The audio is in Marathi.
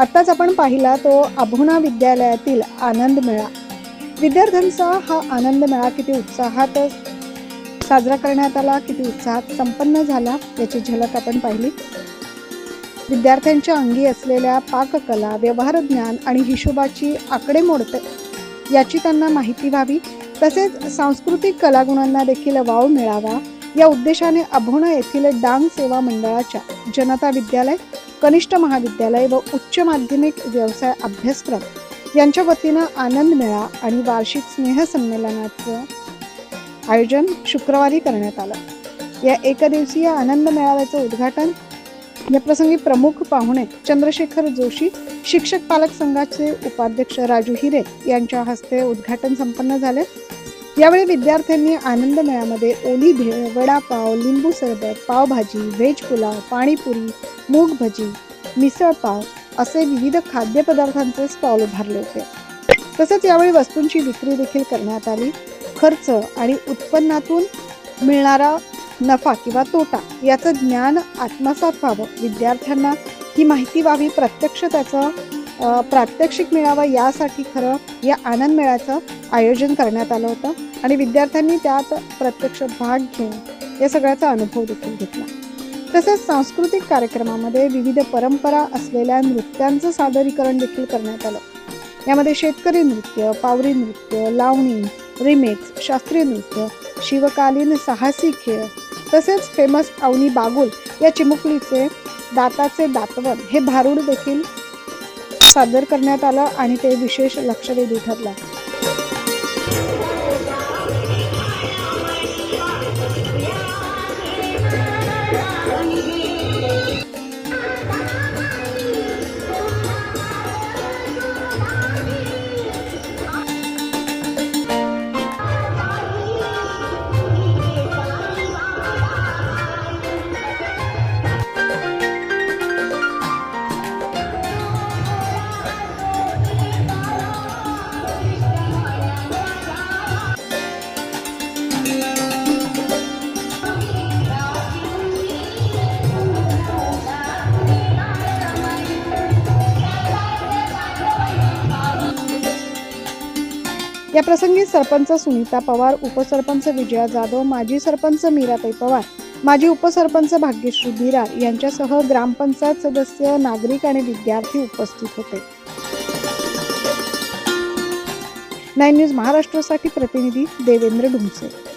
आत्ताच आपण पाहिला तो अभुना विद्यालयातील आनंद मेळा. विद्यार्थ्यांचा हा आनंद मेळा किती उत्साहात साजरा करण्यात आला किती उत्साहात संपन्न झाला याची झलक आपण पाहिली. विद्यार्थ्यांच्या अंगी असलेल्या पाककला व्यवहार ज्ञान आणि हिशोबाची आकडेमोड मोडते याची त्यांना माहिती व्हावी. तसेच सांस्कृतिक कलागुणांना देखील वाव मिळावा या उद्देशाने अभोणा येथील डांग सेवा मंडळाच्या जनता विद्यालय कनिष्ठ महाविद्यालय व उच्च माध्यमिक व्यवसाय अभ्यासक्रम यांच्या वतीनं आनंद मेळा आणि वार्षिक स्नेहसंमेलनाचं आयोजन शुक्रवारी करण्यात आलं. या एकदिवसीय आनंद मेळाव्याचं उद्घाटन या प्रसंगी प्रमुख पाहुणे चंद्रशेखर जोशी शिक्षक पालक संघाचे उपाध्यक्ष राजू हिरे यांच्या हस्ते उद्घाटन संपन्न झाले. यावेळी विद्यार्थ्यांनी आनंद मेळ्यामध्ये ओली भेळ वडापाव लिंबू सरबत पावभाजी व्हेज पुलाव पाणीपुरी मूग भजी मिसळपाव असे विविध खाद्यपदार्थांचे स्टॉल उभारले होते. तसेच यावेळी वस्तूंची विक्री देखील करण्यात आली. खर्च आणि उत्पन्नातून मिळणारा नफा किंवा तोटा याचं ज्ञान आत्मसात व्हावं. विद्यार्थ्यांना ही माहिती व्हावी. प्रत्यक्ष त्याचं प्रात्यक्षिक मिळावं यासाठी खरं या आनंद मेळ्याचं आयोजन करण्यात आलं होतं. आणि विद्यार्थ्यांनी त्यात प्रत्यक्ष भाग घेऊन या सगळ्याचा अनुभव देखील घेतला. तसेच सांस्कृतिक कार्यक्रमामध्ये विविध परंपरा असलेल्या नृत्यांचं सादरीकरण देखील करण्यात आलं. यामध्ये शेतकरी नृत्य पावरी नृत्य लावणी रिमेक्स शास्त्रीय नृत्य शिवकालीन साहसी खेळ तसेच फेमस अवनी बागुल या चिमुकलीचे दाताचे दातवन हे भारूड देखील सादर करण्यात आलं आणि ते विशेष लक्षवेधी ठरलं. या प्रसंगी सरपंच सुनीता पवार उपसरपंच विजया जाधव माजी सरपंच मीराताई पवार माजी उपसरपंच भाग्यश्री बिरार यांच्यासह ग्रामपंचायत सदस्य नागरिक आणि विद्यार्थी उपस्थित होते. नाईन न्यूज महाराष्ट्रासाठी प्रतिनिधी देवेंद्र डुमसे